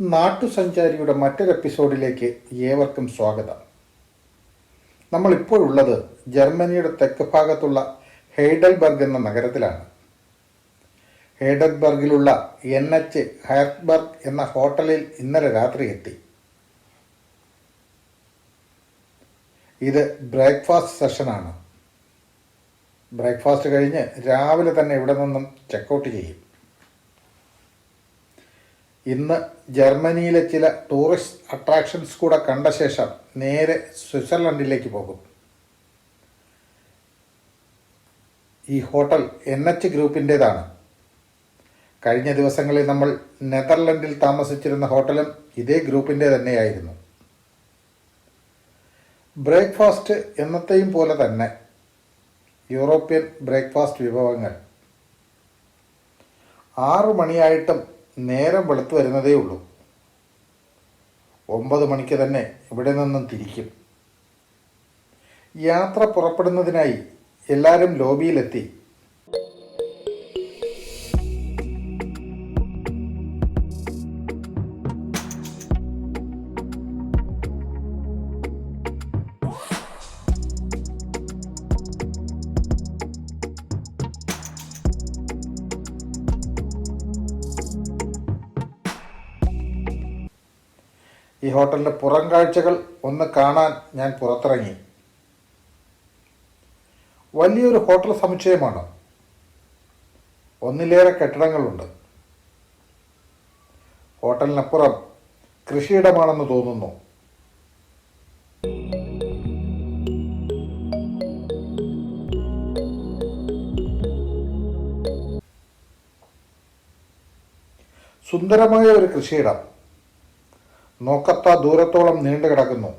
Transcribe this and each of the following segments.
നാട്ടുസഞ്ചാരിയുടെ മറ്റൊരു എപ്പിസോഡിലേക്ക് ഏവർക്കും സ്വാഗതം. നമ്മളിപ്പോഴുള്ളത് ജർമ്മനിയുടെ തെക്ക് ഭാഗത്തുള്ള ഹെയ്ഡൽബർഗ് എന്ന നഗരത്തിലാണ്. ഹെയ്ഡൽബർഗിലുള്ള എൻ എച്ച് ഹയർബർഗ് എന്ന ഹോട്ടലിൽ ഇന്നലെ രാത്രി എത്തി. ഇത് ബ്രേക്ക്ഫാസ്റ്റ് സെഷനാണ്. ബ്രേക്ക്ഫാസ്റ്റ് കഴിഞ്ഞ് രാവിലെ തന്നെ ഇവിടെ നിന്നും ചെക്കൗട്ട് ചെയ്യും. ഇന്ന് ജർമ്മനിയിലെ ചില ടൂറിസ്റ്റ് അട്രാക്ഷൻസ് കൂടെ കണ്ട ശേഷം നേരെ സ്വിറ്റ്സർലൻഡിലേക്ക് പോകും. ഈ ഹോട്ടൽ എൻ എച്ച് ഗ്രൂപ്പിന്റേതാണ്. കഴിഞ്ഞ ദിവസങ്ങളിൽ നമ്മൾ നെതർലൻഡിൽ താമസിച്ചിരുന്ന ഹോട്ടലും ഇതേ ഗ്രൂപ്പിന്റെ തന്നെയായിരുന്നു. ബ്രേക്ക്ഫാസ്റ്റ് എന്നത്തെയും പോലെ തന്നെ യൂറോപ്യൻ ബ്രേക്ക്ഫാസ്റ്റ് വിഭവങ്ങൾ. ആറു മണിയായിട്ടും നേരം വെളുത്തു വരുന്നതേ ഉള്ളൂ. ഒമ്പത് മണിക്ക് തന്നെ ഇവിടെ നിന്നും തിരിക്കും. യാത്ര പുറപ്പെടുന്നതിനായി എല്ലാവരും ലോബിയിലെത്തി. ഹോട്ടലിന്റെ പുറം കാഴ്ചകൾ ഒന്ന് കാണാൻ ഞാൻ പുറത്തിറങ്ങി. വലിയൊരു ഹോട്ടൽ സമുച്ചയമാണ്. ഒന്നിലേറെ കെട്ടിടങ്ങളുണ്ട്. ഹോട്ടലിനപ്പുറം കൃഷിയിടമാണെന്ന് തോന്നുന്നു. സുന്ദരമായ ഒരു കൃഷിയിടം. നോക്കത്ത ദൂരത്തോളം നീണ്ടു കിടക്കുന്നു.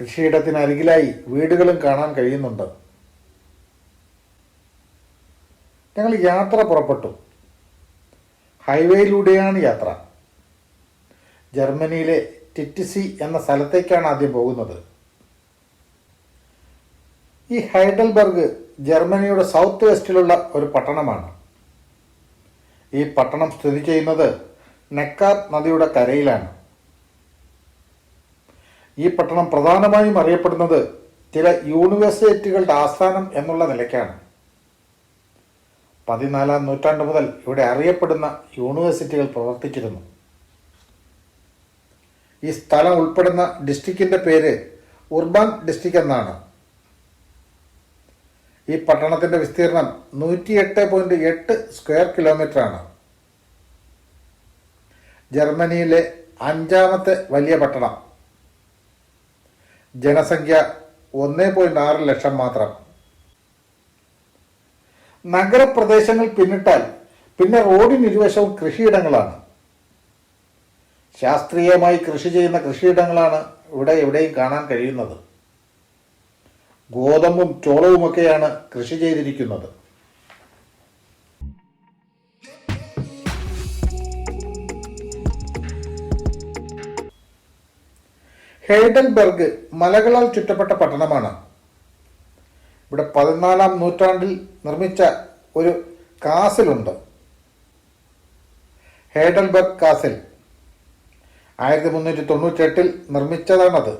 കൃഷിയിടത്തിന് അരികിലായി വീടുകളും കാണാൻ കഴിയുന്നുണ്ട്. ഞങ്ങൾ യാത്ര പുറപ്പെട്ടു. ഹൈവേയിലൂടെയാണ് യാത്ര. ജർമ്മനിയിലെ ടിറ്റിസി എന്ന സ്ഥലത്തേക്കാണ് ആദ്യം പോകുന്നത്. ഈ ഹൈഡൽബർഗ് ജർമ്മനിയുടെ സൗത്ത് വെസ്റ്റിലുള്ള ഒരു പട്ടണമാണ്. ഈ പട്ടണം സ്ഥിതി ചെയ്യുന്നത് നെക്കാർ നദിയുടെ കരയിലാണ്. ഈ പട്ടണം പ്രധാനമായും അറിയപ്പെടുന്നത് ചില യൂണിവേഴ്സിറ്റികളുടെ ആസ്ഥാനം എന്നുള്ള നിലയ്ക്കാണ്. പതിനാലാം നൂറ്റാണ്ട് മുതൽ ഇവിടെ അറിയപ്പെടുന്ന യൂണിവേഴ്സിറ്റികൾ പ്രവർത്തിച്ചിരുന്നു. ഈ സ്ഥലം ഉൾപ്പെടുന്ന ഡിസ്ട്രിക്റ്റിന്റെ പേര് ഉർബാൻ ഡിസ്ട്രിക്റ്റ് എന്നാണ്. ഈ പട്ടണത്തിന്റെ വിസ്തീർണം നൂറ്റി എട്ട് പോയിന്റ് എട്ട് സ്ക്വയർ കിലോമീറ്റർ ആണ് ജർമ്മനിയിലെ അഞ്ചാമത്തെ വലിയ പട്ടണം. ജനസംഖ്യ ഒന്ന് പോയിന്റ് ആറ് ലക്ഷം മാത്രം. നഗരപ്രദേശങ്ങൾ പിന്നിട്ടാൽ പിന്നെ റോഡിനിരുവശവും കൃഷിയിടങ്ങളാണ്. ശാസ്ത്രീയമായി കൃഷി ചെയ്യുന്ന കൃഷിയിടങ്ങളാണ് ഇവിടെ എവിടെയും കാണാൻ കഴിയുന്നത്. ഗോതമ്പും ചോളവുമൊക്കെയാണ് കൃഷി ചെയ്തിരിക്കുന്നത്. ഹെയ്ഡൽബർഗ് മലകളാൽ ചുറ്റപ്പെട്ട പട്ടണമാണ്. ഇവിടെ പതിനാലാം നൂറ്റാണ്ടിൽ നിർമ്മിച്ച ഒരു കാസിലുണ്ട്. ഹേഡൽബർഗ് കാസിൽ ആയിരത്തി മുന്നൂറ്റി തൊണ്ണൂറ്റെട്ടിൽ നിർമ്മിച്ചതാണത്.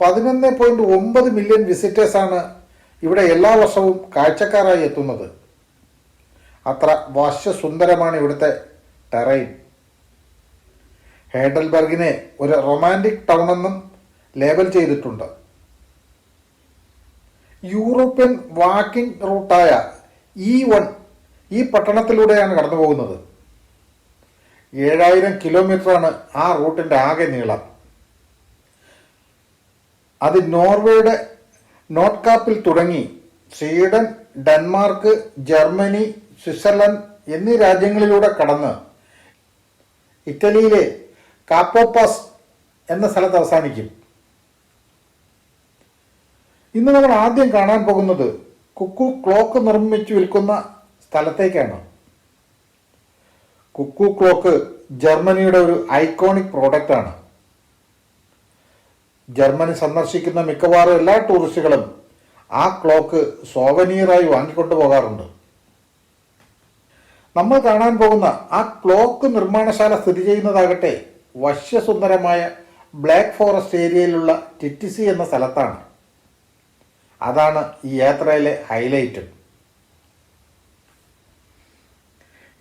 പതിനൊന്ന് പോയിന്റ് ഒമ്പത് മില്യൺ വിസിറ്റേഴ്സാണ് ഇവിടെ എല്ലാ വർഷവും കാഴ്ചക്കാരായി എത്തുന്നത്. അത്ര വശ്യസുന്ദരമാണ് ഇവിടുത്തെ ടെറൈൻ. ഹേഡൽബർഗിനെ ഒരു റൊമാന്റിക് ടൗൺ എന്നും ലേബൽ ചെയ്തിട്ടുണ്ട്. യൂറോപ്യൻ വാക്കിംഗ് റൂട്ടായ ഇ വൺ ഈ പട്ടണത്തിലൂടെയാണ് കടന്നു പോകുന്നത് ഏഴായിരം കിലോമീറ്ററാണ് ആ റൂട്ടിന്റെ ആകെ നീളം. അത് നോർവേയുടെ നോട്ട് കാപ്പിൽ തുടങ്ങി സ്വീഡൻ ഡെൻമാർക്ക് ജർമ്മനി സ്വിറ്റ്സർലൻഡ് എന്നീ രാജ്യങ്ങളിലൂടെ കടന്ന് ഇറ്റലിയിലെ കാപ്പോപ്പാസ് എന്ന സ്ഥലത്ത് അവസാനിക്കും. ഇന്ന് നമ്മൾ ആദ്യം കാണാൻ പോകുന്നത് കുക്കു ക്ലോക്ക് നിർമ്മിച്ചു വിൽക്കുന്ന സ്ഥലത്തേക്കാണ്. കുക്കു ക്ലോക്ക് ജർമ്മനിയുടെ ഒരു ഐക്കോണിക് പ്രോഡക്റ്റ് ആണ്. ജർമ്മനി സന്ദർശിക്കുന്ന മിക്കവാറും എല്ലാ ടൂറിസ്റ്റുകളും ആ ക്ലോക്ക് സോവനീറായി വാങ്ങിക്കൊണ്ടു പോകാറുണ്ട് നമ്മൾ കാണാൻ പോകുന്ന ആ ക്ലോക്ക് നിർമ്മാണശാല സ്ഥിതി ചെയ്യുന്നതാകട്ടെ വശ്യസുന്ദരമായ ബ്ലാക്ക് ഫോറസ്റ്റ് ഏരിയയിലുള്ള ടിറ്റിസി എന്ന സ്ഥലത്താണ്. അതാണ് ഈ യാത്രയിലെ ഹൈലൈറ്റ്.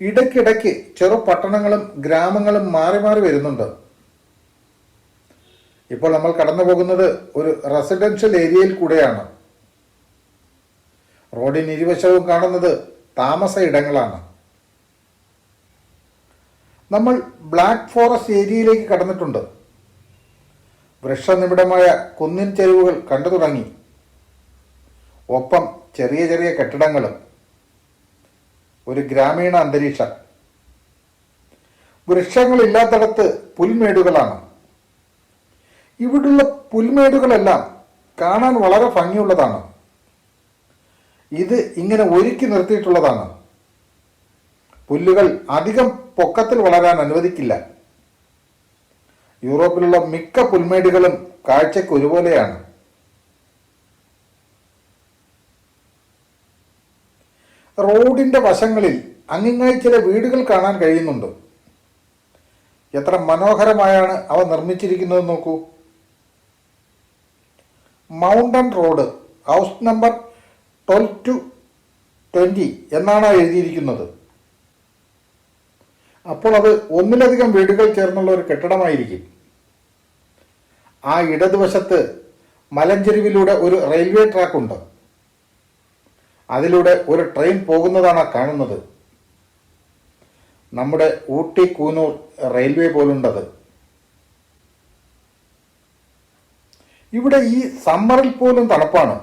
ഇടയ്ക്കിടയ്ക്ക് ചെറു പട്ടണങ്ങളും ഗ്രാമങ്ങളും മാറി മാറി വരുന്നുണ്ട്. ഇപ്പോൾ നമ്മൾ കടന്നു പോകുന്നത് ഒരു റെസിഡൻഷ്യൽ ഏരിയയിൽ കൂടെയാണ്. റോഡിന് ഇരുവശവും കാണുന്നത് താമസ ഇടങ്ങളാണ്. നമ്മൾ ബ്ലാക്ക് ഫോറസ്റ്റ് ഏരിയയിലേക്ക് കടന്നിട്ടുണ്ട്. വൃക്ഷനിബിഡമായ കുന്നിൻ ചെരുവുകൾ കണ്ടു തുടങ്ങി. ഒപ്പം ചെറിയ ചെറിയ കെട്ടിടങ്ങളും. ഒരു ഗ്രാമീണ അന്തരീക്ഷം. വൃക്ഷങ്ങളില്ലാത്തടത്ത് പുൽമേടുകളാണ്. ഇവിടുള്ള പുൽമേടുകളെല്ലാം കാണാൻ വളരെ ഭംഗിയുള്ളതാണ്. ഇത് ഇങ്ങനെ ഒരുക്കി നിർത്തിയിട്ടുള്ളതാണ്. പുല്ലുകൾ അധികം പൊക്കത്തിൽ വളരാൻ അനുവദിക്കില്ല. യൂറോപ്പിലുള്ള മിക്ക പുൽമേടുകളും കാഴ്ചയ്ക്ക് ഒരുപോലെയാണ്. റോഡിന്റെ വശങ്ങളിൽ അങ്ങിങ്ങായി ചില വീടുകൾ കാണാൻ കഴിയുന്നുണ്ട്. എത്ര മനോഹരമായാണ് അവ നിർമ്മിച്ചിരിക്കുന്നത് നോക്കൂ. Mountain road house number twelve two twenty എന്നാണ് എഴുതിയിരിക്കുന്നത്. അപ്പോൾ അത് ഒന്നിലധികം വീടുകൾ ചേർന്നുള്ള ഒരു കെട്ടിടമായിരിക്കും. ആ ഇടതുവശത്ത് മലഞ്ചെരുവിലൂടെ ഒരു റെയിൽവേ ട്രാക്ക് ഉണ്ട്. അതിലൂടെ ഒരു ട്രെയിൻ പോകുന്നതാണ് കാണുന്നത്. നമ്മുടെ ഊട്ടി കൂനൂർ റെയിൽവേ പോലുണ്ടത്. ഇവിടെ ഈ സമ്മറിൽ പോലും തണുപ്പാണ്.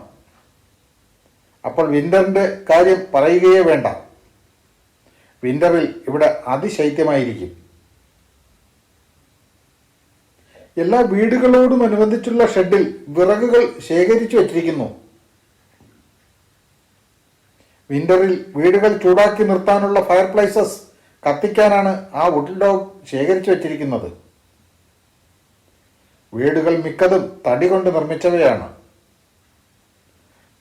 അപ്പോൾ വിന്ററിന്റെ കാര്യം പറയുകയേ വേണ്ട. വിന്ററിൽ ഇവിടെ അതിശൈത്യമായിരിക്കും. എല്ലാ വീടുകളോടും അനുബന്ധിച്ചുള്ള ഷെഡിൽ വിറകുകൾ ശേഖരിച്ചു വച്ചിരിക്കുന്നു. വിന്ററിൽ വീടുകൾ ചൂടാക്കി നിർത്താനുള്ള ഫയർ പ്ലേസസ് കത്തിക്കാനാണ് ആ വുഡ് ഡോഗ് ശേഖരിച്ചു വച്ചിരിക്കുന്നത്. വീടുകൾ മിക്കതും തടി കൊണ്ട് നിർമ്മിച്ചവയാണ്.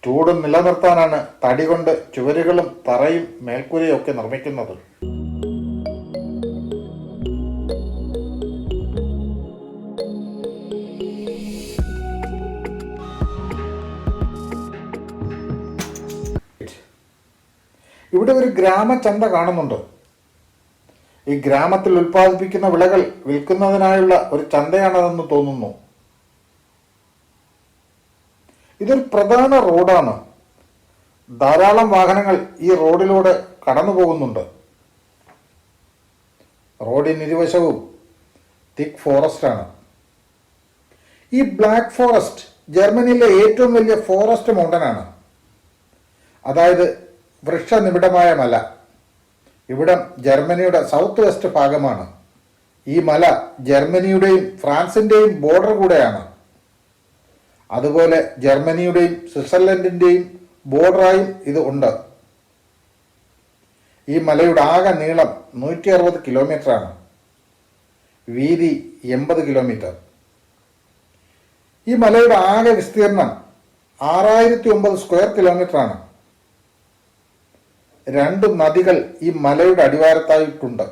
ചൂട് നിലനിർത്താനാണ് തടി കൊണ്ട് ചുവരുകളും തറയും മേൽക്കൂരയും ഒക്കെ നിർമ്മിക്കുന്നത്. ഇവിടെ ഒരു ഗ്രാമചന്ത കാണുന്നുണ്ട്. ഈ ഗ്രാമത്തിൽ ഉൽപ്പാദിപ്പിക്കുന്ന വിളകൾ വിൽക്കുന്നതിനായുള്ള ഒരു ചന്തയാണതെന്ന് തോന്നുന്നു. ഇതൊരു പ്രധാന റോഡാണ്. ധാരാളം വാഹനങ്ങൾ ഈ റോഡിലൂടെ കടന്നു പോകുന്നുണ്ട്. റോഡിന് ഇരുവശവും തിക് ഫോറസ്റ്റ് ആണ്. ഈ ബ്ലാക്ക് ഫോറസ്റ്റ് ജർമ്മനിയിലെ ഏറ്റവും വലിയ ഫോറസ്റ്റ് മൗണ്ടനാണ് അതായത് വൃക്ഷനിബിഡമായ മല. ഇവിടം ജർമ്മനിയുടെ സൗത്ത് വെസ്റ്റ് ഭാഗമാണ്. ഈ മല ജർമ്മനിയുടെയും ഫ്രാൻസിന്റെയും ബോർഡർ കൂടെയാണ്. അതുപോലെ ജർമ്മനിയുടെയും സ്വിറ്റ്സർലൻഡിന്റെയും ബോർഡറായും ഇത് ഉണ്ട്. ഈ മലയുടെ ആകെ നീളം നൂറ്റി അറുപത് കിലോമീറ്റർ ആണ് വീതി എൺപത് കിലോമീറ്റർ. ഈ മലയുടെ ആകെ വിസ്തീർണം ആറായിരത്തി ഒമ്പത് സ്ക്വയർ കിലോമീറ്റർ ആണ് രണ്ട് നദികൾ ഈ മലയുടെ അടിവാരത്തായിട്ടുണ്ട്.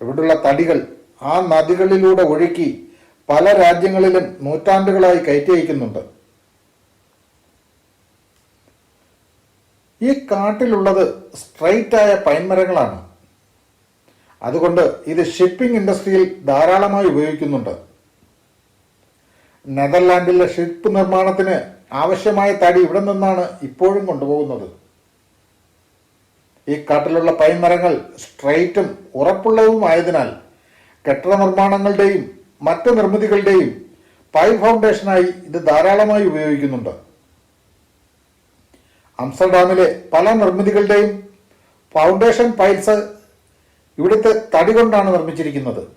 ഇവിടുള്ള തടികൾ ആ നദികളിലൂടെ ഒഴുക്കി പല രാജ്യങ്ങളിലും നൂറ്റാണ്ടുകളായി കയറ്റി അയക്കുന്നുണ്ട് ഈ കാട്ടിലുള്ളത് സ്ട്രൈറ്റായ പൈൻമരങ്ങളാണ് അതുകൊണ്ട് ഇത് ഷിപ്പിംഗ് ഇൻഡസ്ട്രിയിൽ ധാരാളമായി ഉപയോഗിക്കുന്നുണ്ട്. നെതർലാൻഡിലെ ഷിപ്പ് നിർമ്മാണത്തിന് ആവശ്യമായ തടി ഇവിടെ നിന്നാണ് ഇപ്പോഴും കൊണ്ടുപോകുന്നത്. ഈ കാട്ടിലുള്ള പൈൻമരങ്ങൾ സ്ട്രൈറ്റും ഉറപ്പുള്ളതുമായതിനാൽ കെട്ടിട നിർമ്മാണങ്ങളുടെയും മറ്റ് നിർമ്മിതികളുടെയും പൈൽ ഫൗണ്ടേഷനായി ഇത് ധാരാളമായി ഉപയോഗിക്കുന്നുണ്ട്. അംസ്റ്റർഡാമിലെ പല നിർമ്മിതികളുടെയും ഫൗണ്ടേഷൻ പൈൽസ് ഇവിടുത്തെ തടി കൊണ്ടാണ് നിർമ്മിച്ചിരിക്കുന്നത്.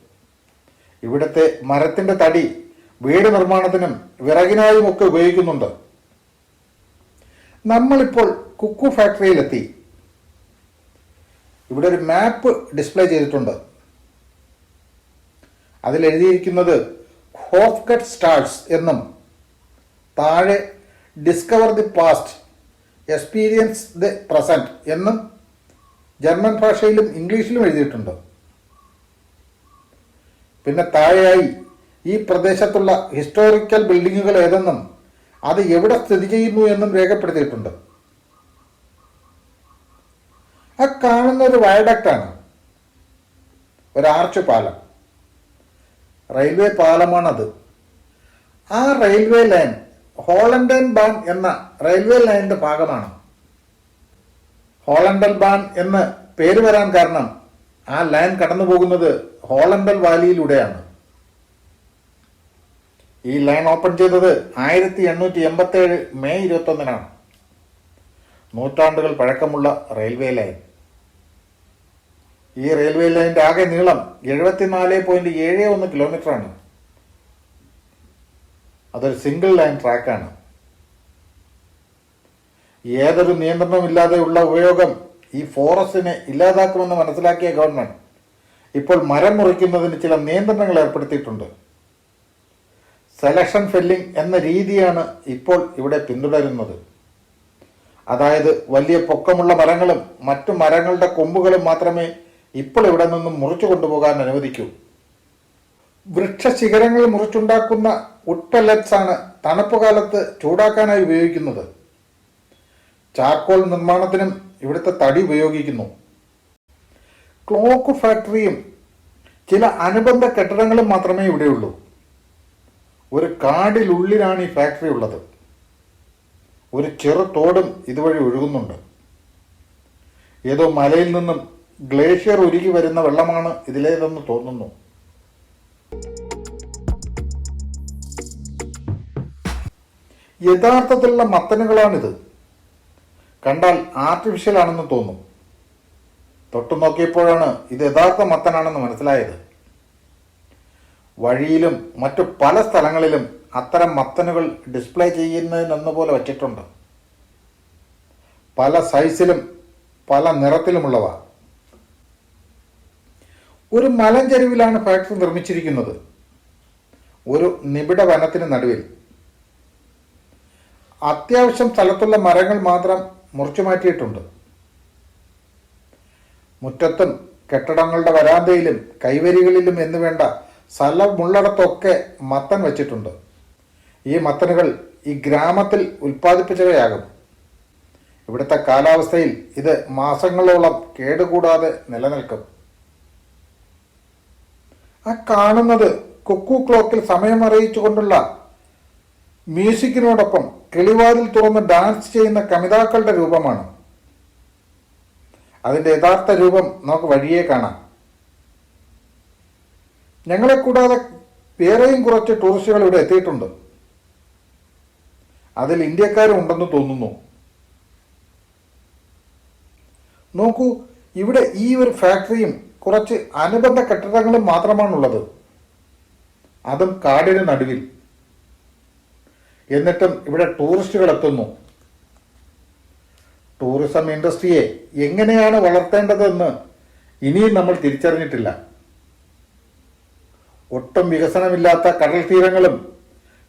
ഇവിടുത്തെ മരത്തിന്റെ തടി വീട് നിർമ്മാണത്തിനും വിറകിനായും ഒക്കെ ഉപയോഗിക്കുന്നുണ്ട്. നമ്മളിപ്പോൾ കുക്കു ഫാക്ടറിയിലെത്തി. ഇവിടെ ഒരു മാപ്പ് ഡിസ്പ്ലേ ചെയ്തിട്ടുണ്ട്. അതിൽ എഴുതിയിരിക്കുന്നത് ഹോഫ് കട്ട് സ്റ്റാർസ് എന്നും താഴെ discover the past experience the present എന്നും ജർമ്മൻ ഭാഷയിലും ഇംഗ്ലീഷിലും എഴുതിയിട്ടുണ്ട്. പിന്നെ താഴെയായി ഈ പ്രദേശത്തുള്ള ഹിസ്റ്റോറിക്കൽ ബിൽഡിങ്ങുകൾ ഏതെന്നും അത് എവിടെ സ്ഥിതി ചെയ്യുന്നു എന്നും രേഖപ്പെടുത്തിയിട്ടുണ്ട്. ആ കാണുന്ന ഒരു വയഡക്റ്റാണ് ഒരു ആർച്ച് പാലം. റെയിൽവേ പാലമാണത്. ആ റെയിൽവേ ലൈൻ ഹോളണ്ടൻ ബാൻ എന്ന റെയിൽവേ ലൈനിന്റെ ഭാഗമാണ്. ഹോളണ്ടൽ ബാൻ എന്ന് പേര് വരാൻ കാരണം ആ ലൈൻ കടന്നു പോകുന്നത് ഹോളണ്ടൽ വാലിയിലൂടെയാണ്. ഈ ലൈൻ ഓപ്പൺ ചെയ്തത് ആയിരത്തി എണ്ണൂറ്റി എൺപത്തി ഏഴ് മെയ് ഇരുപത്തി ഒന്നിനാണ് നൂറ്റാണ്ടുകൾ പഴക്കമുള്ള റെയിൽവേ ലൈൻ. ഈ റെയിൽവേ ലൈനിന്റെ ആകെ നീളം എഴുപത്തിനാല് പോയിന്റ് ഏഴ് ഒന്ന് കിലോമീറ്റർ ആണ് അതൊരു സിംഗിൾ ലൈൻ ട്രാക്കാണ്. ഏതൊരു നിയന്ത്രണമില്ലാതെയുള്ള ഉപയോഗം ഈ ഫോറസ്റ്റിനെ ഇല്ലാതാക്കുമെന്ന് മനസ്സിലാക്കിയ ഗവൺമെന്റ് ഇപ്പോൾ മരം മുറിക്കുന്നതിന് ചില നിയന്ത്രണങ്ങൾ ഏർപ്പെടുത്തിയിട്ടുണ്ട്. സെലക്ഷൻ ഫെല്ലിംഗ് എന്ന രീതിയാണ് ഇപ്പോൾ ഇവിടെ പിന്തുടരുന്നത്. അതായത് വലിയ പൊക്കമുള്ള മരങ്ങളും മറ്റു മരങ്ങളുടെ കൊമ്പുകളും മാത്രമേ ഇപ്പോൾ ഇവിടെ നിന്നും മുറിച്ചു കൊണ്ടുപോകാൻ അനുവദിക്കൂ. വൃക്ഷശിഖരങ്ങൾ മുറിച്ചുണ്ടാക്കുന്ന pellets ആണ് തണുപ്പ് കാലത്ത് ചൂടാക്കാനായി ഉപയോഗിക്കുന്നത്. ചാർക്കോൾ നിർമ്മാണത്തിനും ഇവിടുത്തെ തടി ഉപയോഗിക്കുന്നു. ക്ലോക്ക് ഫാക്ടറിയും ചില അനുബന്ധ കെട്ടിടങ്ങളും മാത്രമേ ഇവിടെയുള്ളൂ. ഒരു കാടിനുള്ളിലാണ് ഈ ഫാക്ടറി ഉള്ളത്. ഒരു ചെറു തോടും ഇതുവഴി ഒഴുകുന്നുണ്ട്. ഏതോ മലയിൽ നിന്നും ഗ്ലേഷ്യർ ഉരുകി വരുന്ന വെള്ളമാണ് ഇതിലേതെന്ന് തോന്നുന്നു. യഥാർത്ഥത്തിലുള്ള മത്തനുകളാണിത്. കണ്ടാൽ ആർട്ടിഫിഷ്യൽ ആണെന്ന് തോന്നും. തൊട്ടു നോക്കിയപ്പോഴാണ് ഇത് യഥാർത്ഥ മത്തനാണെന്ന് മനസ്സിലായത്. വഴിയിലും മറ്റു പല സ്ഥലങ്ങളിലും അത്തരം മത്തനുകൾ ഡിസ്പ്ലേ ചെയ്യുന്നതിനെന്ന പോലെ വച്ചിട്ടുണ്ട്. പല സൈസിലും പല നിറത്തിലുമുള്ളവ. ഒരു മലഞ്ചെരുവിലാണ് ഫാക്ടറി നിർമ്മിച്ചിരിക്കുന്നത്. ഒരു നിബിഡ വനത്തിന് നടുവിൽ. അത്യാവശ്യം സ്ഥലത്തുള്ള മരങ്ങൾ മാത്രം മുറിച്ചു മാറ്റിയിട്ടുണ്ട്. മുറ്റത്തും കെട്ടിടങ്ങളുടെ വരാന്തയിലും കൈവരികളിലും എന്ന് വേണ്ട സ്ഥലമുള്ളിടത്തൊക്കെ മത്തൻ വച്ചിട്ടുണ്ട്. ഈ മത്തനുകൾ ഈ ഗ്രാമത്തിൽ ഉൽപ്പാദിപ്പിച്ചവയാകും. ഇവിടുത്തെ കാലാവസ്ഥയിൽ ഇത് മാസങ്ങളോളം കേടുകൂടാതെ നിലനിൽക്കും. ആ കാണുന്നത് കൊക്കു ക്ലോക്കിൽ സമയം അറിയിച്ചുകൊണ്ടുള്ള മ്യൂസിക്കിനോടൊപ്പം കിളിവാതിൽ തുറന്ന് ഡാൻസ് ചെയ്യുന്ന കമിതാക്കളുടെ രൂപമാണ്. അതിന്റെ യഥാർത്ഥ രൂപം നമുക്ക് വഴിയേ കാണാം. ഞങ്ങളെ കൂടാതെ വേറെയും കുറച്ച് ടൂറിസ്റ്റുകൾ ഇവിടെ എത്തിയിട്ടുണ്ട്. അതിൽ ഇന്ത്യക്കാരും ഉണ്ടെന്ന് തോന്നുന്നു. നോക്കൂ ഇവിടെ ഈ ഒരു ഫാക്ടറിയും കുറച്ച് അനുബന്ധ കെട്ടിടങ്ങളും മാത്രമാണുള്ളത്. അതും കാടിന് നടുവിൽ. എന്നിട്ടും ഇവിടെ ടൂറിസ്റ്റുകൾ എത്തുന്നു. ടൂറിസം ഇൻഡസ്ട്രിയെ എങ്ങനെയാണ് വളർത്തേണ്ടതെന്ന് ഇനിയും നമ്മൾ തിരിച്ചറിഞ്ഞിട്ടില്ല. ഒട്ടും വികസനമില്ലാത്ത കടൽ തീരങ്ങളും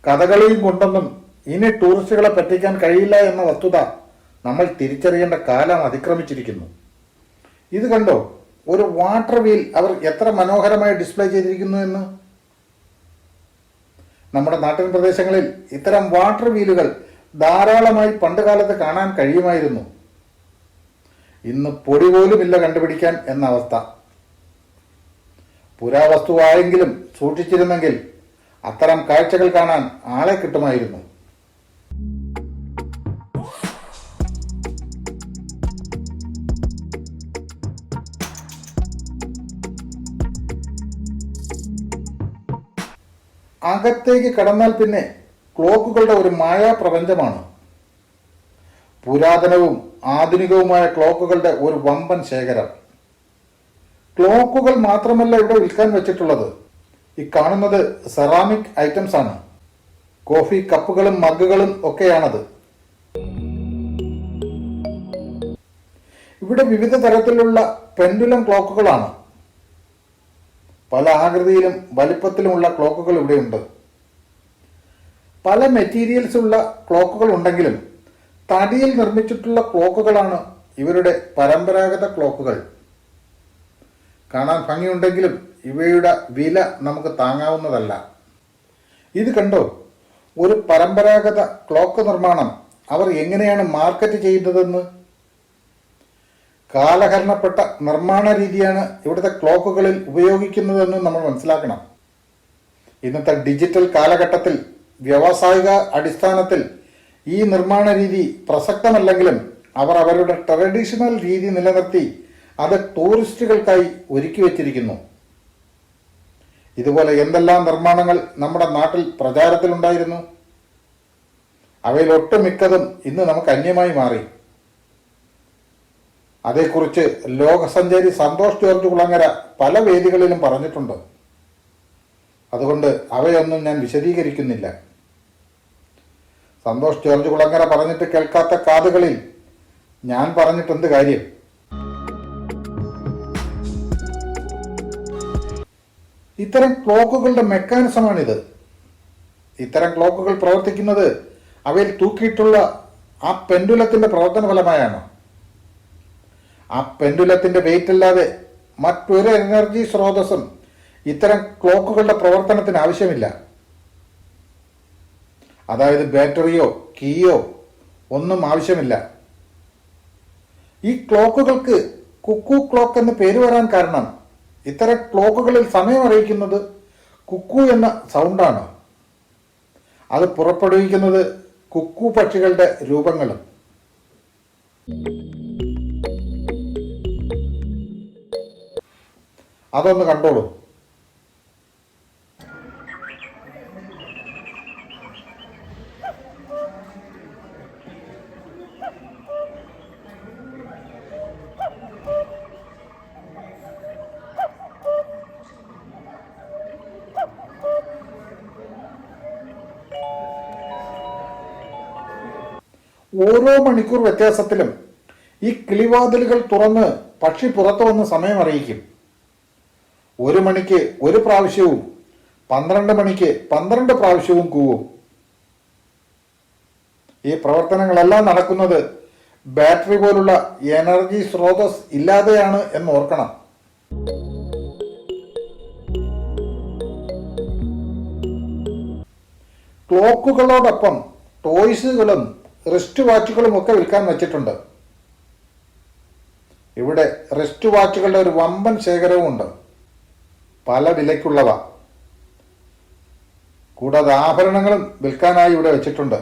കഥകളിയും കൊണ്ടൊന്നും ഇനി ടൂറിസ്റ്റുകളെ പറ്റിക്കാൻ കഴിയില്ല എന്ന വസ്തുത നമ്മൾ തിരിച്ചറിയേണ്ട കാലം അതിക്രമിച്ചിരിക്കുന്നു. ഇത് കണ്ടോ? ഒരു വാട്ടർ വീൽ അവർ എത്ര മനോഹരമായി ഡിസ്പ്ലേ ചെയ്തിരിക്കുന്നു എന്ന്? നമ്മുടെ നാട്ടിൻ പ്രദേശങ്ങളിൽ ഇത്തരം വാട്ടർ വീലുകൾ ധാരാളമായി പണ്ടുകാലത്ത് കാണാൻ കഴിയുമായിരുന്നു. ഇന്ന് പൊടി പോലുമില്ല കണ്ടുപിടിക്കാൻ എന്ന അവസ്ഥ. പുരാവസ്തുവായെങ്കിലും സൂക്ഷിച്ചിരുന്നെങ്കിൽ അത്തരം കാഴ്ചകൾ കാണാൻ ആളെ കിട്ടുമായിരുന്നു. അകത്തേക്ക് കടന്നാൽ പിന്നെ ക്ലോക്കുകളുടെ ഒരു മായാപ്രപഞ്ചമാണ് പുരാതനവും ആധുനികവുമായ ക്ലോക്കുകളുടെ ഒരു വമ്പൻ ശേഖരം. ക്ലോക്കുകൾ മാത്രമല്ല ഇവിടെ വിൽക്കാൻ വെച്ചിട്ടുള്ളത്. ഈ കാണുന്നത് സെറാമിക് ഐറ്റംസ് ആണ്. കോഫി കപ്പുകളും മഗ്ഗുകളും ഒക്കെയാണത്. ഇവിടെ വിവിധ തരത്തിലുള്ള പെൻഡുലം ക്ലോക്കുകളാണ്. പല ആകൃതിയിലും വലിപ്പത്തിലുമുള്ള ക്ലോക്കുകൾ ഇവിടെയുണ്ട്. പല മെറ്റീരിയൽസ് ഉള്ള ക്ലോക്കുകൾ ഉണ്ടെങ്കിലും തടിയിൽ നിർമ്മിച്ചിട്ടുള്ള ക്ലോക്കുകളാണ് ഇവരുടെ പരമ്പരാഗത ക്ലോക്കുകൾ. കാണാൻ ഭംഗിയുണ്ടെങ്കിലും ഇവയുടെ വില നമുക്ക് താങ്ങാവുന്നതല്ല. ഇത് കണ്ടോ? ഒരു പരമ്പരാഗത ക്ലോക്ക് നിർമ്മാണം അവർ എങ്ങനെയാണ് മാർക്കറ്റ് ചെയ്യുന്നതെന്ന്? കാലഹരണപ്പെട്ട നിർമ്മാണ രീതിയാണ് ഇവിടുത്തെ ക്ലോക്കുകളിൽ ഉപയോഗിക്കുന്നതെന്ന് നമ്മൾ മനസ്സിലാക്കണം. ഇന്നത്തെ ഡിജിറ്റൽ കാലഘട്ടത്തിൽ വ്യാവസായിക അടിസ്ഥാനത്തിൽ ഈ നിർമ്മാണ രീതി പ്രസക്തമല്ലെങ്കിലും അവർ അവരുടെ ട്രഡീഷണൽ രീതി നിലനിർത്തി അത് ടൂറിസ്റ്റുകൾക്കായി ഒരുക്കി വച്ചിരിക്കുന്നു. ഇതുപോലെ എന്തെല്ലാം നിർമ്മാണങ്ങൾ നമ്മുടെ നാട്ടിൽ പ്രചാരത്തിലുണ്ടായിരുന്നു? അവയിൽ ഒട്ടുമിക്കതും ഇന്ന് നമുക്ക് അന്യമായി മാറി. അതേക്കുറിച്ച് ലോകസഞ്ചാരി സന്തോഷ് ജോർജ് കുളങ്ങര പല വേദികളിലും പറഞ്ഞിട്ടുണ്ട്. അതുകൊണ്ട് അവയൊന്നും ഞാൻ വിശദീകരിക്കുന്നില്ല. സന്തോഷ് ജോർജ് കുളങ്ങര പറഞ്ഞിട്ട് കേൾക്കാത്ത കാതുകളിൽ ഞാൻ പറഞ്ഞിട്ടെന്ത് കാര്യം? ഇത്തരം ക്ലോക്കുകളുടെ മെക്കാനിസമാണിത്. ഇത്തരം ക്ലോക്കുകൾ പ്രവർത്തിക്കുന്നത് അവയിൽ തൂക്കിയിട്ടുള്ള ആ പെൻഡുലത്തിന്റെ പ്രവർത്തന ഫലമായാണ് ആ പെൻഡുലത്തിന്റെ വെയിറ്റ് അല്ലാതെ മറ്റൊരു എനർജി സ്രോതസ്സും ഇത്തരം ക്ലോക്കുകളുടെ പ്രവർത്തനത്തിന് ആവശ്യമില്ല. അതായത് ബാറ്ററിയോ കീയോ ഒന്നും ആവശ്യമില്ല. ഈ ക്ലോക്കുകൾക്ക് കുക്കു ക്ലോക്ക് എന്ന് പേര് വരാൻ കാരണം ഇത്തരം ക്ലോക്കുകളിൽ സമയം അറിയിക്കുന്നത് കുക്കു എന്ന സൗണ്ടാണ്. അത് പുറപ്പെടുവിക്കുന്നത് കുക്കു പക്ഷികളുടെ രൂപങ്ങളും. അതൊന്ന് കണ്ടോളൂ. ഓരോ മണിക്കൂർ വ്യത്യാസത്തിലും ഈ കിളിവാതിലുകൾ തുറന്ന് പക്ഷി പുറത്തു വന്ന് സമയം അറിയിക്കും. ഒരു മണിക്ക് ഒരു പ്രാവശ്യവും പന്ത്രണ്ട് മണിക്ക് പന്ത്രണ്ട് പ്രാവശ്യവും കൂവും. ഈ പ്രവർത്തനങ്ങളെല്ലാം നടക്കുന്നത് ബാറ്ററി പോലുള്ള എനർജി സ്രോതസ് ഇല്ലാതെയാണ് എന്ന് ഓർക്കണം. ക്ലോക്കുകളോടൊപ്പം ടോയ്സുകളും റിസ്റ്റ് വാച്ചുകളും ഒക്കെ വിൽക്കാൻ വെച്ചിട്ടുണ്ട്. ഇവിടെ റിസ്റ്റ് വാച്ചുകളുടെ ഒരു വമ്പൻ ശേഖരവും ഉണ്ട് പല വിലയ്ക്കുള്ളവ കൂടാതെ ആഭരണങ്ങളും വിൽക്കാനായി ഇവിടെ വെച്ചിട്ടുണ്ട്.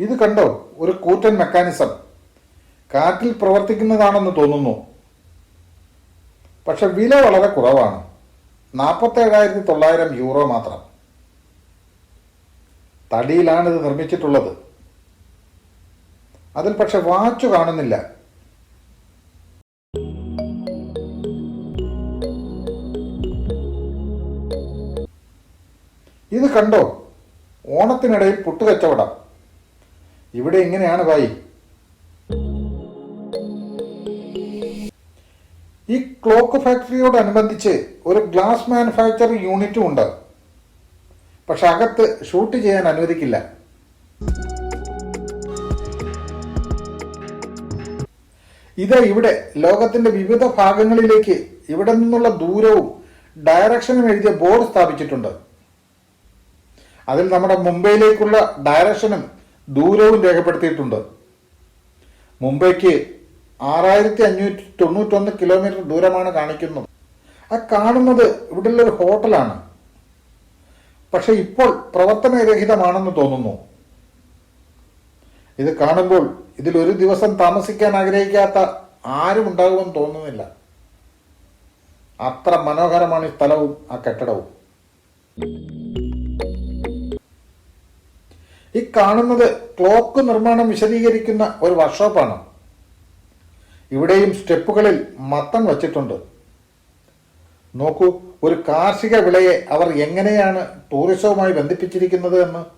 ഇത് കണ്ടോ? ഒരു കൂറ്റൻ മെക്കാനിസം. കാറ്റിൽ പ്രവർത്തിക്കുന്നതാണെന്ന് തോന്നുന്നു. പക്ഷെ വില വളരെ കുറവാണ്. നാൽപ്പത്തേഴായിരത്തി തൊള്ളായിരം യൂറോ മാത്രം. തടിയിലാണ് ഇത് നിർമ്മിച്ചിട്ടുള്ളത്. അതിൽ പക്ഷെ വാച്ചു കാണുന്നില്ല. ഇത് കണ്ടോ? ഓണത്തിനിടയിൽ പുട്ടുകച്ചവടം. ഇവിടെ ഇങ്ങനെയാണ് ഭായി ഈ ക്ലോക്ക് ഫാക്ടറിയോടനുബന്ധിച്ച് ഒരു ഗ്ലാസ് മാനുഫാക്ചറിംഗ് യൂണിറ്റും ഉണ്ട്. പക്ഷെ അകത്ത് ഷൂട്ട് ചെയ്യാൻ അനുവദിക്കില്ല. ഇത് ഇവിടെ ലോകത്തിന്റെ വിവിധ ഭാഗങ്ങളിലേക്ക് ഇവിടെ നിന്നുള്ള ദൂരവും ഡയറക്ഷനും എഴുതിയ ബോർഡ് സ്ഥാപിച്ചിട്ടുണ്ട്. അതിൽ നമ്മുടെ മുംബൈയിലേക്കുള്ള ഡയറക്ഷനും ദൂരവും രേഖപ്പെടുത്തിയിട്ടുണ്ട്. മുംബൈക്ക് ആറായിരത്തി അഞ്ഞൂറ്റി തൊണ്ണൂറ്റൊന്ന് കിലോമീറ്റർ ദൂരമാണ് കാണിക്കുന്നത്. ആ കാണുന്നത് ഇവിടെയുള്ള ഒരു ഹോട്ടലാണ് പക്ഷെ ഇപ്പോൾ പ്രവർത്തനരഹിതമാണെന്ന് തോന്നുന്നു. ഇത് കാണുമ്പോൾ ഇതിൽ ഒരു ദിവസം താമസിക്കാൻ ആഗ്രഹിക്കാത്ത ആരും ഉണ്ടാകുമെന്ന് തോന്നുന്നില്ല. അത്ര മനോഹരമാണ് ഈ സ്ഥലവും ആ കെട്ടിടവും. ഈ കാണുന്നത് ക്ലോക്ക് നിർമ്മാണം വിശദീകരിക്കുന്ന ഒരു വർക്ക്ഷോപ്പാണ്. ഇവിടെയും സ്റ്റെപ്പുകളിൽ മത്തം വച്ചിട്ടുണ്ട്. നോക്കൂ ഒരു കാർഷിക വിളയെ അവർ എങ്ങനെയാണ് ടൂറിസവുമായി ബന്ധിപ്പിച്ചിരിക്കുന്നത് എന്ന്.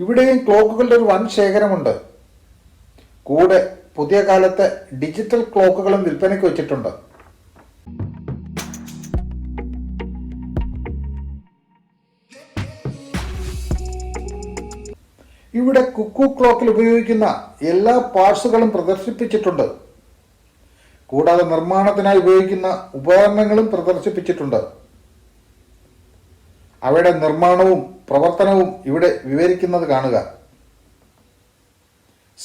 ഇവിടെയും ക്ലോക്കുകളുടെ ഒരു വൻ ശേഖരമുണ്ട്. കൂടെ പുതിയ കാലത്തെ ഡിജിറ്റൽ ക്ലോക്കുകളും വിൽപ്പനയ്ക്ക് വെച്ചിട്ടുണ്ട്. ഇവിടെ കുക്കു ക്ലോക്കിൽ ഉപയോഗിക്കുന്ന എല്ലാ പാർട്സുകളും പ്രദർശിപ്പിച്ചിട്ടുണ്ട്. കൂടാതെ നിർമ്മാണത്തിനായി ഉപയോഗിക്കുന്ന ഉപകരണങ്ങളും പ്രദർശിപ്പിച്ചിട്ടുണ്ട്. അവയുടെ നിർമ്മാണവും പ്രവർത്തനവും ഇവിടെ വിവരിക്കുന്നത് കാണുക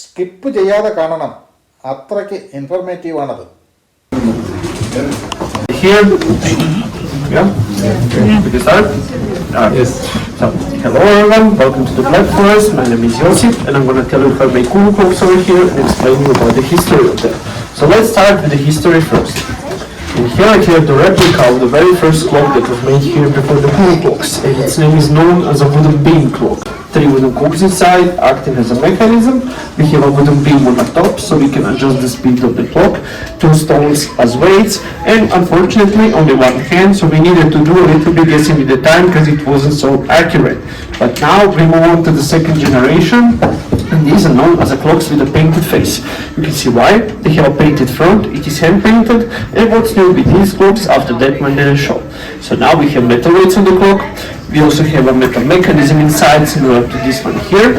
സ്കിപ്പ് ചെയ്യാതെ കാണണം അത്രയ്ക്ക് ഇൻഫർമേറ്റീവ് ആണത് Here, yeah, we can start. Uh, yes. So, hello everyone, welcome to the Black Forest. My name is Josip, and I'm going to tell you about my cool clocks over here and explain you about the history of them. So let's start with the history first. And here I have the replica of the very first clock that was made here before the cool clocks, and its name is known as a wooden beam clock. Three wooden clocks inside, acting as a mechanism. We have a wooden beam on the top, so we can adjust the speed of the clock. Two stones as weights, and unfortunately only one hand, so we needed to do a little bit guessing with the time because it wasn't so accurate. But now we move on to the second generation, these are known as the clocks with a painted face. You can see why. They have a painted front, it is hand painted, and what's new with these clocks after that one they show. So now we have metal weights on the clock, we also have a metal mechanism inside similar to this one here.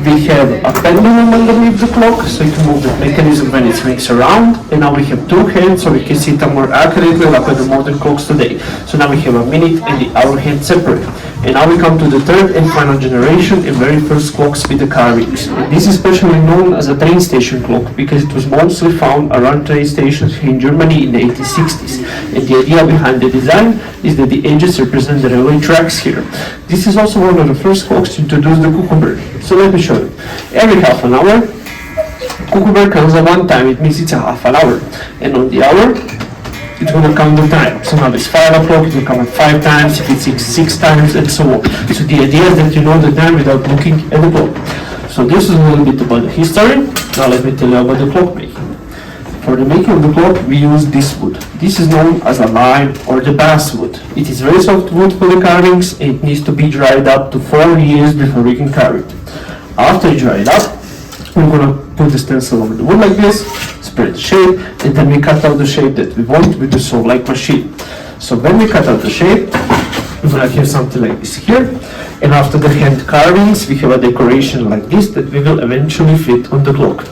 We have a pendulum underneath the clock, so you can move the mechanism when it swings around. And now we have two hands, so we can see them more accurately like with the modern clocks today. So now we have a minute and the hour hand separate. And now we come to the third and final generation and very first clocks with the. And this is especially known as a train station clock because it was mostly found around train stations in Germany in the 1860s. And the idea behind the design is that the edges represent the railway tracks here. This is also one of the first clocks to introduce the cucumber. So let me show you. Every half an hour, cucumber comes at one time, it means it's a half an hour. And on the hour, it's gonna count the time. So now it's five o'clock, it will come at five times, if it's six, six times, and so on. So the idea is that you know the time without looking at the clock. So this is a little bit about the history. Now let me tell you about the clock making. For the making of the clock, we use this wood. This is known as a lime or the basswood. It is very soft wood for the carvings. It needs to be dried up to four years before we can carve it. After you dry it up, we're gonna put the stencil over the wood like this, the shape, and then we cut out the shape that we want with the saw-like machine. So when we cut out the shape, we're gonna have something like this here. And after the hand carvings, we have a decoration like this that we will eventually fit on the clock.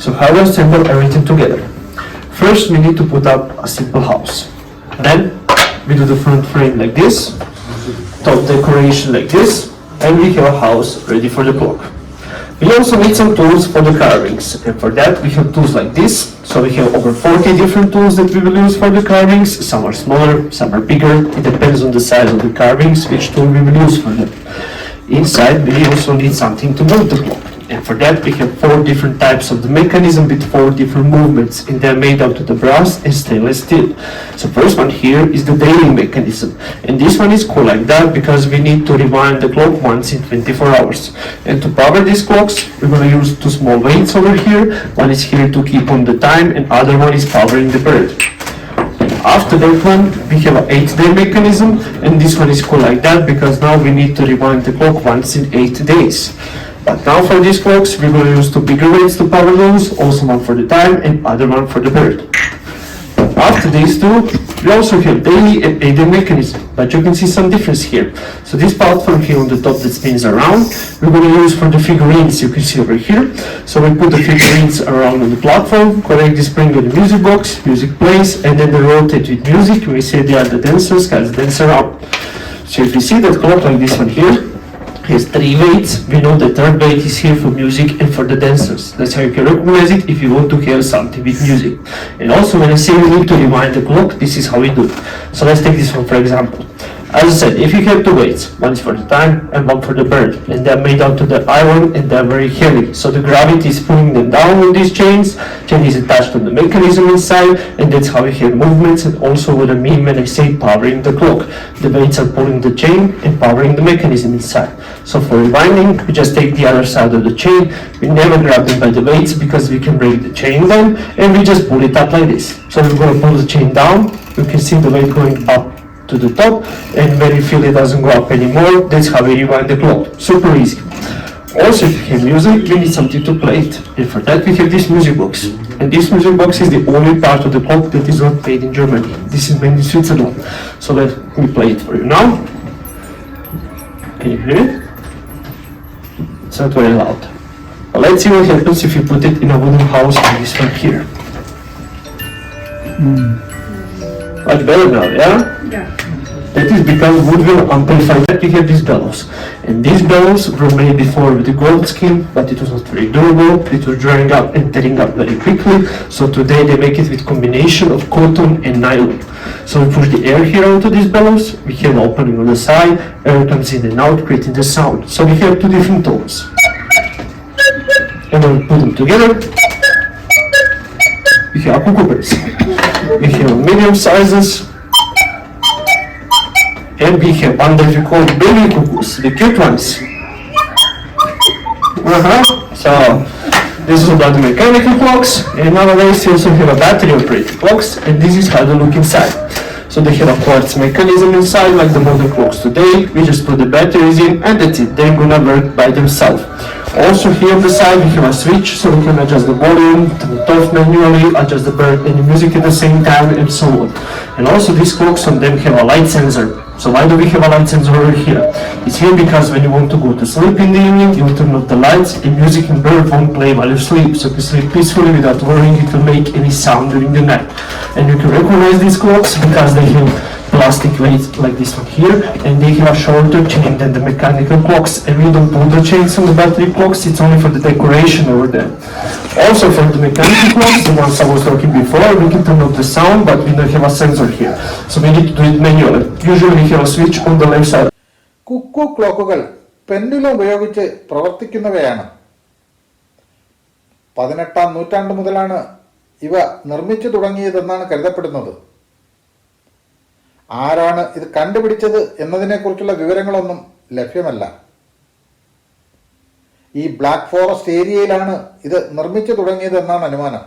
So how we assemble everything together? First, we need to put up a simple house. Then, we do the front frame like this, top decoration like this, and we have a house ready for the clock. We also need some tools for the carvings, and for that we have tools like this. So we have over 40 different tools that we will use for the carvings. Some are smaller, some are bigger. It depends on the size of the carvings, which tool we will use for them. Inside, we also need something to move the clock. And for that, we have four different types of the mechanism with four different movements, and they're made out of the brass and stainless steel. So first one here is the daily mechanism, and this one is cool like that because we need to rewind the clock once in 24 hours. And to power these clocks, we're gonna use two small weights over here. One is here to keep on the time, and other one is powering the bird. After that one, we have an eight day mechanism, and this one is called like that because now we need to rewind the clock once in eight days. But now for these clocks, we're going to use two bigger weights to power those, also one for the time and other one for the bird. After these two, we also have daily and eight mechanism, but you can see some difference here. So this platform here on the top that spins around, we're going to use for the figurines you can see over here. So we put the figurines around on the platform, connect the spring with the music box, music plays, and then they rotate with music. We say they are the dancers, guys dance around. So if you see that clock like this one here, has three weights. We know the third weight is here for music and for the dancers. That's how you can recognize it if you want to hear something with music. And also when I say we need to rewind the clock, this is how we do. So let's take this one for example. As I said, if you have two weights, one is for the time and one for the bird, and they're made out of the iron and they're very heavy. So the gravity is pulling them down with these chains. Chain is attached to the mechanism inside, and that's how we have movements. And also what I mean when I say powering the clock, the weights are pulling the chain and powering the mechanism inside. So for rewinding, we just take the other side of the chain. We never grab them by the weights because we can break the chain then, and we just pull it up like this. So we're going to pull the chain down. You can see the weight going up to the top and when you feel it doesn't go up anymore, that's how we rewind the clock. Super easy. Also, if you have music, you need something to play it. And for that, we have this music box. And this music box is the only part of the clock that is not made in Germany. This is made in Switzerland. So let me play it for you now. Can you hear it? So not very loud. But let's see what happens if you put it in a wooden house like this one here. Mm. Much better now, yeah? Yeah. That is because wood will amplify that you have these bellows. And these bellows were made before with the gold skin, but it was not very durable. It was drying up and tearing up very quickly. So today they make it with combination of cotton and nylon. So we push the air here onto these bellows. We have opening on the side. Air comes in and out, creating the sound. So we have two different tones. And we put them together, we have birds. We have medium sizes, and we have under we call baby cuckoos, the cute ones. Uh-huh. So this is about the mechanical clocks, and nowadays we also have a battery operated clocks, and this is how they look inside. So they have a quartz mechanism inside, like the modern clocks today. We just put the batteries in, and that's it. They're gonna work by themselves. Also here on the side we have a switch, so we can adjust the volume, turn it off manually, adjust the bird and the music at the same time, and so on. And also these clocks on them have a light sensor. So why do we have a light sensor over here? It's here because when you want to go to sleep in the evening, you turn off the lights and music and bird won't play while you sleep. So you can sleep peacefully without worrying it will make any sound during the night. And you can recognize these clocks because they have plastic weights like this one here and they have a shorter chain than the mechanical clocks and we don't put the chains on the battery clocks, it's only for the decoration over there. Also for the mechanical clocks, the ones I was talking before, we can turn off the sound but we don't have a sensor here. So we need to do it manually. Usually we have a switch on the left side Kuku ക്ലോക്കുകൾ pendulum ഉപയോഗിച്ച് പ്രവർത്തിക്കുന്നവയാണ് പതിനെട്ടാം നൂറ്റാണ്ട് മുതലാണ് ഇവ നിർമ്മിച്ചു തുടങ്ങിയതെന്നാണ് കരുതപ്പെടുന്നത് ആരാണ് ഇത് കണ്ടുപിടിച്ചത് എന്നതിനെക്കുറിച്ചുള്ള വിവരങ്ങളൊന്നും ലഭ്യമല്ല. ഈ ബ്ലാക്ക് ഫോറസ്റ്റ് ഏരിയയിലാണ് ഇത് നിർമ്മിച്ചു തുടങ്ങിയതെന്നാണ് അനുമാനം.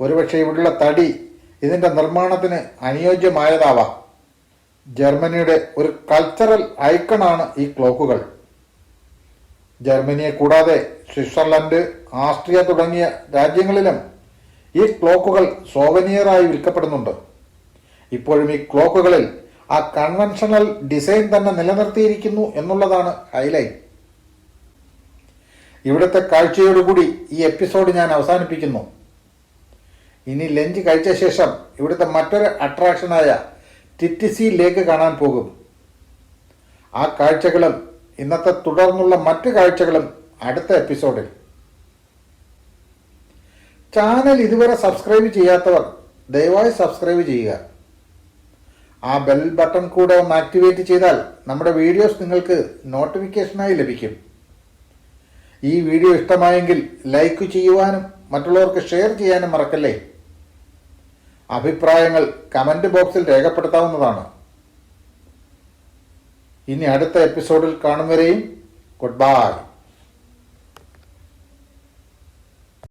ഒരുപക്ഷെ ഇവിടെയുള്ള തടി ഇതിന്റെ നിർമ്മാണത്തിന് അനുയോജ്യമായതാവാം. ജർമ്മനിയുടെ ഒരു കൾച്ചറൽ ഐക്കണാണ് ഈ ക്ലോക്കുകൾ. ജർമ്മനിയെ കൂടാതെ സ്വിറ്റ്സർലൻഡ് ആസ്ട്രിയ തുടങ്ങിയ രാജ്യങ്ങളിലും ഈ ക്ലോക്കുകൾ സോവനിയറായി വിൽക്കപ്പെടുന്നുണ്ട്. ഇപ്പോഴും ഈ ക്ലോക്കുകളിൽ ആ കൺവെൻഷണൽ ഡിസൈൻ തന്നെ നിലനിർത്തിയിരിക്കുന്നു എന്നുള്ളതാണ് ഹൈലൈറ്റ് ഇവിടുത്തെ കാഴ്ചയോടുകൂടി ഈ എപ്പിസോഡ് ഞാൻ അവസാനിപ്പിക്കുന്നു. ഇനി ലഞ്ച് കഴിച്ച ശേഷം ഇവിടുത്തെ മറ്റൊരു അട്രാക്ഷനായ ടിറ്റിസി ലേക്ക് കാണാൻ പോകും. ആ കാഴ്ചകളും ഇന്നത്തെ തുടർന്നുള്ള മറ്റു കാഴ്ചകളും അടുത്ത എപ്പിസോഡിൽ ചാനൽ ഇതുവരെ സബ്സ്ക്രൈബ് ചെയ്യാത്തവർ ദയവായി സബ്സ്ക്രൈബ് ചെയ്യുക. ആ ബെൽ ബട്ടൺ കൂടെ ഒന്ന് ആക്ടിവേറ്റ് ചെയ്താൽ നമ്മുടെ വീഡിയോസ് നിങ്ങൾക്ക് നോട്ടിഫിക്കേഷനായി ലഭിക്കും. ഈ വീഡിയോ ഇഷ്ടമായെങ്കിൽ ലൈക്ക് ചെയ്യുവാനും മറ്റുള്ളവർക്ക് ഷെയർ ചെയ്യാനും മറക്കല്ലേ? അഭിപ്രായങ്ങൾ കമന്റ് ബോക്സിൽ രേഖപ്പെടുത്താവുന്നതാണ്. ഇനി അടുത്ത എപ്പിസോഡിൽ കാണും ഗുഡ് ബൈ